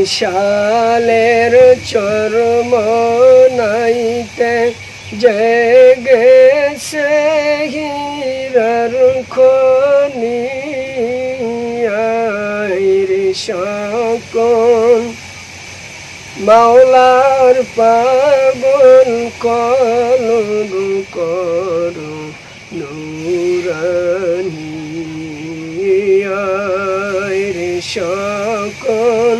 বরিশালের চরম নাইতে জেগেছে হীরার খনি। সকল মাওলার পাগল কলব করু নুরানি। সকল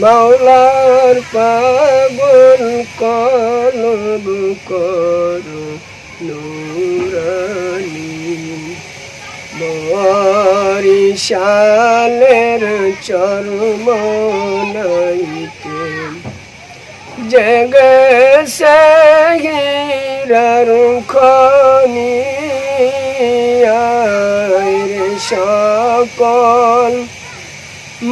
মাওলার পাগল কলব করু নুরানি। বরিশালের চরম নাইতে জগসে গিরার খনি।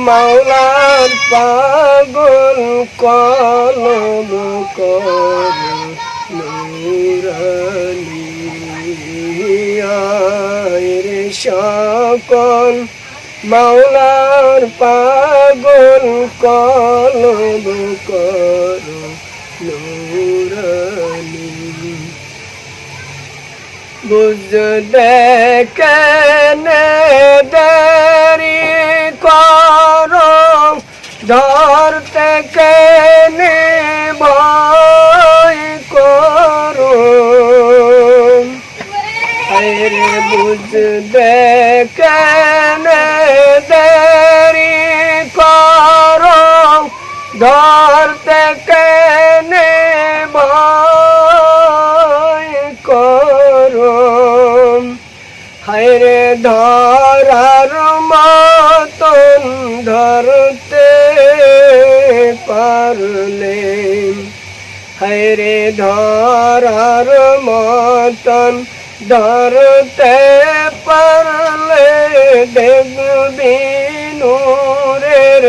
মাওলার পাগল কলম কর আইরে সকল। মাওলার পাগল কলব কর নুরানি। বুঝতে কেনে দেরি? হায়রে ধরার মতন ধরতে পারলে হায়রে ধরার মতন ধরতে পারলে দেখবি নূরের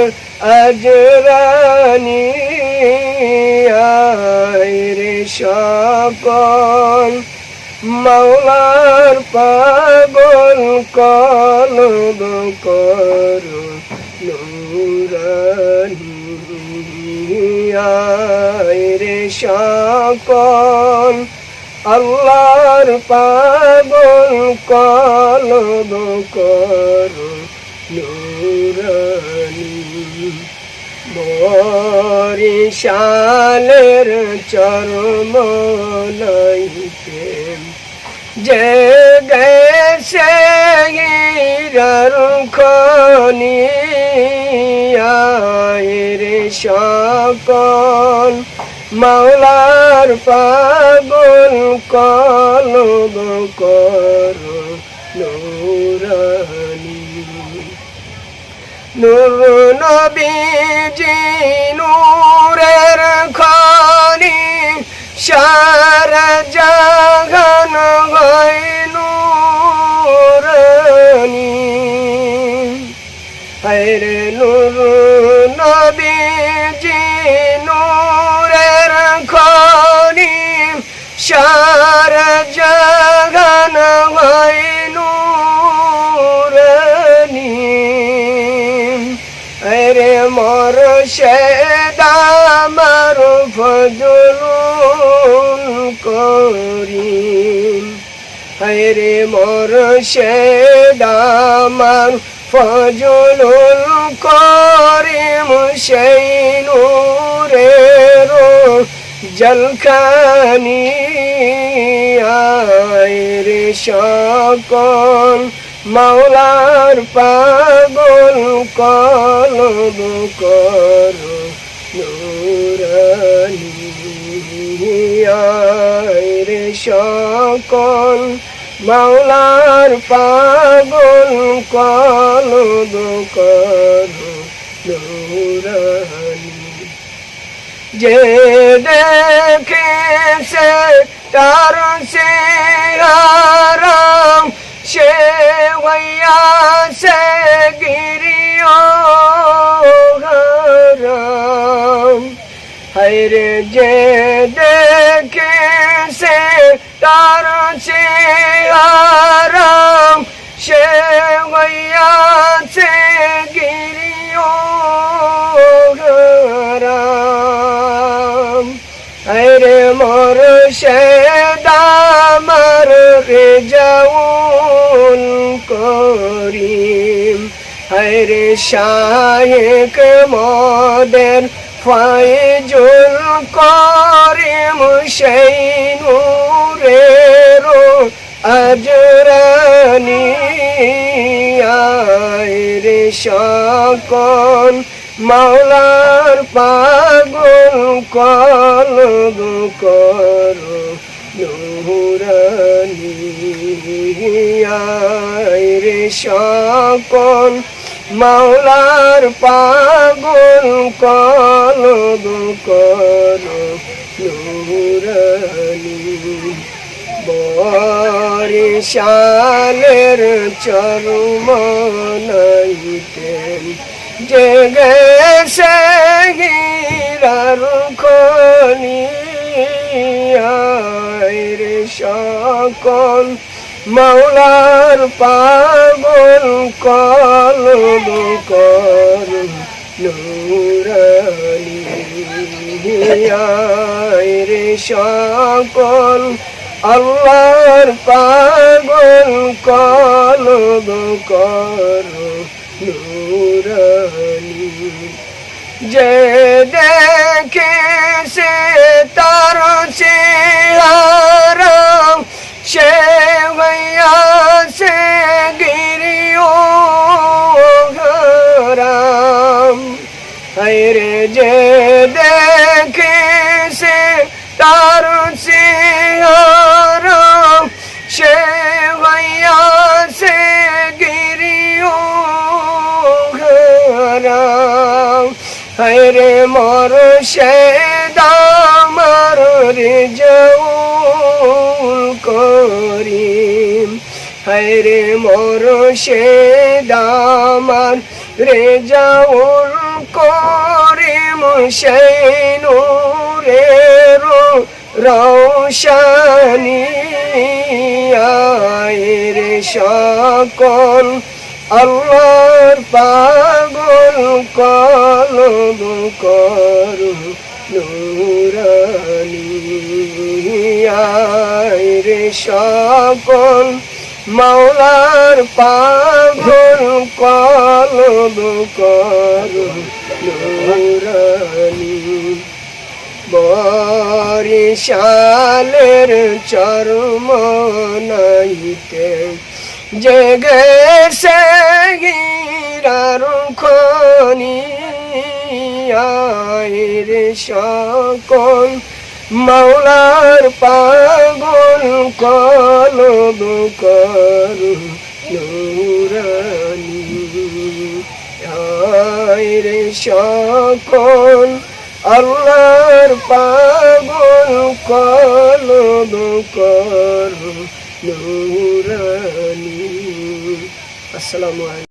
আজরানি আইরে সকল মাওলার পাগল কলব কর আইরে সকল। আল্লাহর পাগল কলব কর নুরানি বরিশালের চরম গিরার খনি আইরে সকল মাওলার পাগল কলব কর নুরানি। নূর নবীজি নূরের হায়রে নূর নবীজি নূরের খনি, সারা জাগান হয় নূরানি আরে মর সেদামার ফজলুল করিম। হায়রে মর সেদামার ফজলুল করিম সেই নূরের জলখানি আয়রে সকল মাওলার পাগল কলব কর নুরানি আয়রে সকল মাওলার পাগল কলব কর নুরানি যে দেখেছে তার সে আরাম সে হইয়া সে গিরিও হারাম হায়রে যে দেখেছে তার আছে আরাম, সে হইয়াছে গিরিও রাম আরে মোর সে দামার রে যাউন করিম। আরে শায়েক মোদের ফাইজুল করিম সেই নূরের আজরানি আয়রে সকল মাওলার পাগল কলব করো নুরানি আয়রে সকল মাওলার পাগল কলব করো নুরানি। বরিশালের চরমনাইতেন জেগে সে গিরার খনি। আয়রে সকল মাওলার পাগল কলব কর আয়রে সকল। আল্লাহর পাগল কলব কর যে দেখে সে তার চেহারা হায়রে মর সে দামার রে জৌল করিম। হায়রে মর সে দামার রে জৌল করিম, সেই নূরের রৌশানি আয়রে সকল আল্লাহর পাগল কলব করু নুরানি। আয়রে সকল মাওলার পাগল কলব করু নুরানি। বরিশালের চরম নাইতে জেগে সে গিরার খনি আয়ের সকল মাওলার পাগল কলব করু নুরানি। আয়ের সকল আল্লাহর পাগল কলব করু নুরানি। আসসালামু আলাইকুম